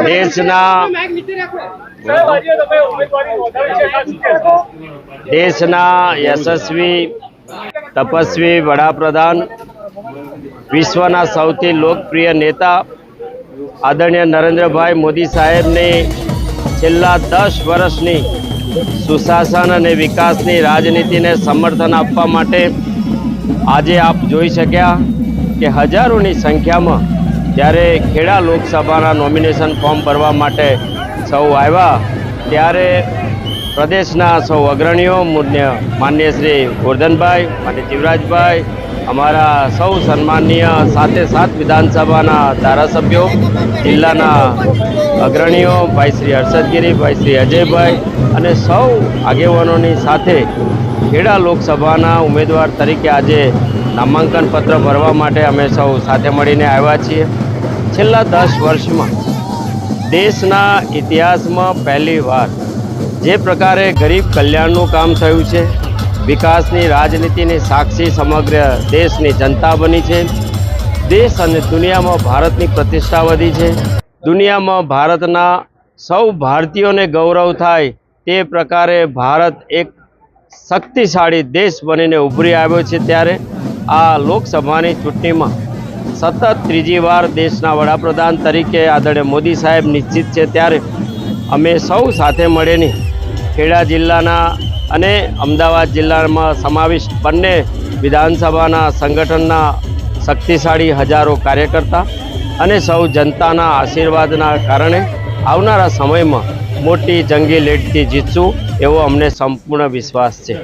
દેશના દેશના યશસ્વી તપસ્વી વડાપ્રધાન, વિશ્વના સૌથી લોકપ્રિય નેતા આદરણીય નરેન્દ્રભાઈ મોદી સાહેબની છેલ્લા દસ વર્ષની સુશાસન અને વિકાસની રાજનીતિને સમર્થન આપવા માટે આજે આપ જોઈ શક્યા કે હજારોની સંખ્યામાં જ્યારે ખેડા લોકસભાના નોમિનેશન ફોર્મ ભરવા માટે સૌ આવ્યા, ત્યારે પ્રદેશના સૌ અગ્રણીઓ, મુન્ય શ્રી ગોરધનભાઈ, માન્ય જીવરાજભાઈ, અમારા સૌ સન્માનીય સાથે સાત વિધાનસભાના ધારાસભ્યો, જિલ્લાના અગ્રણીઓ, ભાઈ શ્રી હર્ષદગીરી, ભાઈ શ્રી અજયભાઈ અને સૌ આગેવાનોની સાથે ખેડા લોકસભાના ઉમેદવાર તરીકે આજે નામાંકન પત્ર ભરવા માટે અમે સૌ સાથે મળીને આવ્યા છીએ. છેલ્લા દસ વર્ષમાં દેશના ઇતિહાસમાં પહેલી વાર જે પ્રકારે ગરીબ કલ્યાણનું કામ થયું છે, વિકાસની રાજનીતિની સાક્ષી સમગ્ર દેશની જનતા બની છે, દેશ અને દુનિયામાં ભારતની પ્રતિષ્ઠા વધી છે, દુનિયામાં ભારતના સૌ ભારતીયોને ગૌરવ થાય તે પ્રકારે ભારત એક શક્તિશાળી દેશ બનીને ઉભરી આવ્યો છે ત્યારે આ લોકસભાની ચૂંટણીમાં સતત ત્રીજી વાર દેશના વડાપ્રધાન તરીકે આદરણીય મોદી સાહેબ નિશ્ચિત છે ત્યારે અમે સૌ સાથે મળીને ખેડા જિલ્લાના અને અમદાવાદ જિલ્લામાં સમાવિષ્ટ બંને વિધાનસભાના સંગઠનના શક્તિશાળી હજારો કાર્યકર્તા અને સૌ જનતાના આશીર્વાદના કારણે આવનારા સમયમાં મોટી જંગી લીડથી જીતશું એવો અમને સંપૂર્ણ વિશ્વાસ છે.